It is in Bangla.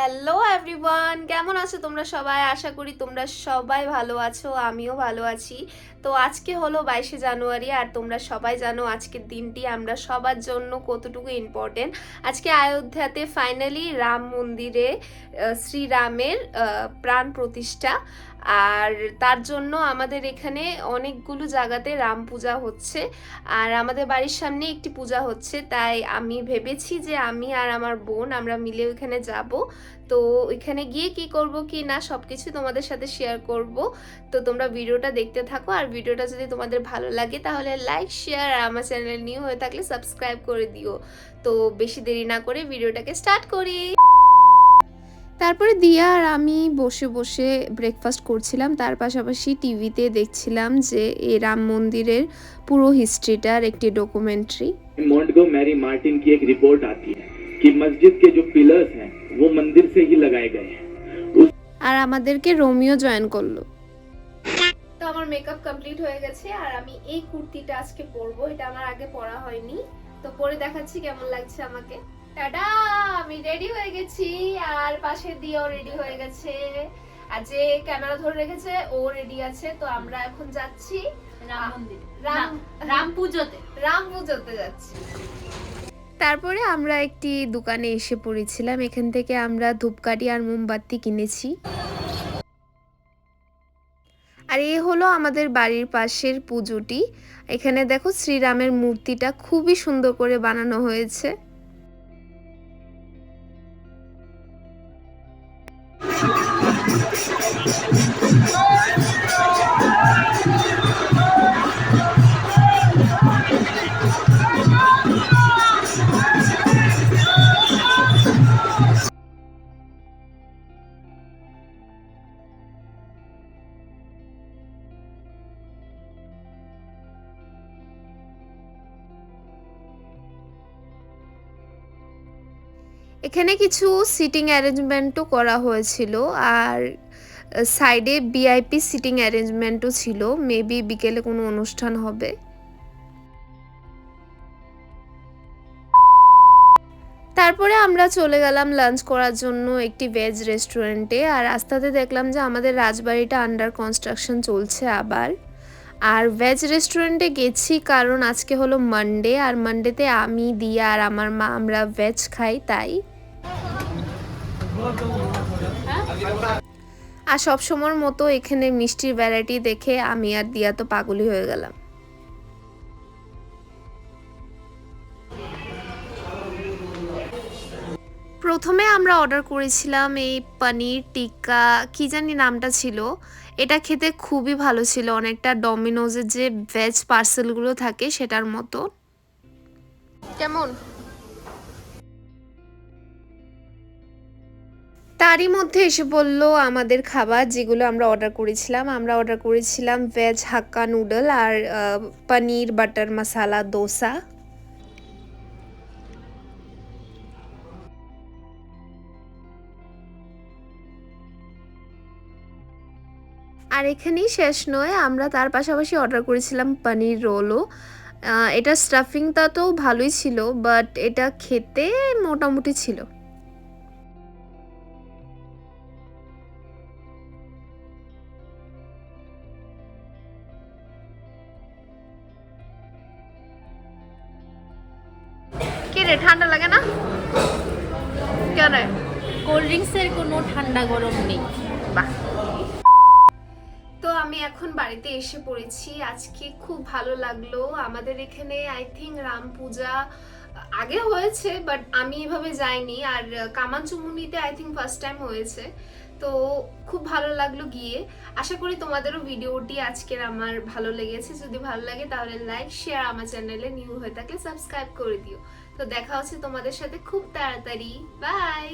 হ্যালো এভরিওয়ান কেমন আছো তোমরা সবাই? আশা করি তোমরা সবাই ভালো আছো, আমিও ভালো আছি। তো আজকে হলো বাইশে জানুয়ারি, আর তোমরা সবাই জানো আজকের দিনটি আমরা সবার জন্য কতটুকু ইম্পর্টেন্ট আজকে অযোধ্যাতে ফাইনালি রাম মন্দিরে শ্রীরামের প্রাণ প্রতিষ্ঠা। আর তার জন্য আমাদের এখানে অনেকগুলো জায়গাতে রাম পূজা হচ্ছে। আর আমাদের বাড়ির সামনে একটি পূজা হচ্ছে, তাই আমি ভেবেছি যে আমি আর আমার বোন আমরা মিলে ওইখানে যাব। তো ওইখানে গিয়ে কি করব কি না সব কিছু তোমাদের সাথে শেয়ার করব। তো তোমরা ভিডিওটা দেখতে থাকো, আর ভিডিওটা যদি তোমাদের ভালো লাগে তাহলে লাইক শেয়ার আর আমার চ্যানেল নিউ হয়ে থাকলে সাবস্ক্রাইব করে দিও। তো বেশি দেরি না করে ভিডিওটাকে স্টার্ট করি। তারপরে দিয়া আর আমি বসে বসে ব্রেকফাস্ট করছিলাম তার পাশাপাশি টিভিতে দেখছিলাম যে এই রাম মন্দিরের পুরো হিস্ট্রিটার একটি ডকুমেন্টারি मॉन्टगो मैरी मार्टिन की एक रिपोर्ट आती है कि मस्जिद के जो पिलर्स हैं वो मंदिर से ही लगाए गए हैं আর আমাদেরকে রোমিও জয়েন করলো তো আমার মেকআপ কমপ্লিট হয়ে গেছে আর আমি এই কুর্তিটা আজকে পরবো এটা আমার আগে পরা হয়নি তো পরে দেখাচ্ছি কেমন লাগছে আমাকে টাটা আমি রেডি হয়ে গেছি। আর পাশে দিয়েও রেডি হয়ে গেছে। আর যে ক্যামেরা ধরে রেখেছে ও রেডি আছে। তো আমরা এখন যাচ্ছি। রাম মন্দির। রাম রাম পুজোতে। রাম পুজোতে যাচ্ছি। তারপরে আমরা একটি দোকানে এসে পড়েছিলাম। এখান থেকে আমরা ধূপকাঠি আর মোমবাতি কিনেছি। আর এ হলো আমাদের বাড়ির পাশের পুজোটি। এখানে দেখো শ্রীরামের মূর্তিটা খুবই সুন্দর করে বানানো হয়েছে। এখানে কিছু সিটিং অ্যারেঞ্জমেন্টও করা হয়েছিল আর সাইডে ভিআইপি সিটিং অ্যারেঞ্জমেন্টও ছিল, মেবি বিকেলে কোনো অনুষ্ঠান হবে। তারপরে আমরা চলে গেলাম লাঞ্চ করার জন্য একটি ভেজ রেস্টুরেন্টে আর রাস্তাতে দেখলাম যে আমাদের রাজবাড়িটা আন্ডার কনস্ট্রাকশন চলছে আবার। আর ভেজ রেস্টুরেন্টে গেছি কারণ আজকে হলো মানডে আর মানডেতে আমি, দিয়া আর আমার মা আমরা ভেজ খাই, তাই। আর সব সময়ের মতো এখানে মিষ্টির ভ্যারাইটি দেখে আমি আর দিয়া তো পাগলি হয়ে গেলাম। প্রথমে আমরা অর্ডার করেছিলাম এই পনির টিক্কা, কি জানি নামটা ছিল। এটা খেতে খুবই ভালো ছিল, অনেকটা ডমিনোজের যে ভেজ পার্সেলগুলো থাকে সেটার মতো। কেমন? তারই মধ্যে এসে বলল, আমাদের খাবার যেগুলো আমরা অর্ডার করেছিলাম, আমরা অর্ডার করেছিলাম ভেজ হাক্কা নুডল আর পনির বাটার মশালা দোসা আর এখানেই শেষ নয়, আমরা তার পাশাপাশি অর্ডার করেছিলাম পনির রোলও এটা স্টাফিংটা তো ভালোই ছিল বাট এটা খেতে মোটামুটি ছিল। রে ঠান্ডা লাগে না? কেন কোল্ড ড্রিঙ্কসের কোনো ঠান্ডা গরম নেই। বাহ। তো আমি এখন বাড়িতে এসে পড়েছি। আজকে খুব ভালো লাগল। আমাদের এখানে আই থিঙ্ক রাম পূজা আগে হয়েছে বাট আমি এভাবে যাইনি। আর কামানচুমুনিতে আই থিঙ্ক ফার্স্ট টাইম হয়েছে। তো খুব ভালো লাগল গিয়ে। আশা করি তোমাদেরও ভিডিওটি আজকের আমার ভালো লেগেছে। যদি ভালো লাগে তাহলে লাইক শেয়ার আমার চ্যানেলে নিউ হয়ে থাকলে সাবস্ক্রাইব করে দিও। তো দেখা হচ্ছে তোমাদের সাথে খুব তাড়াতাড়ি। বাই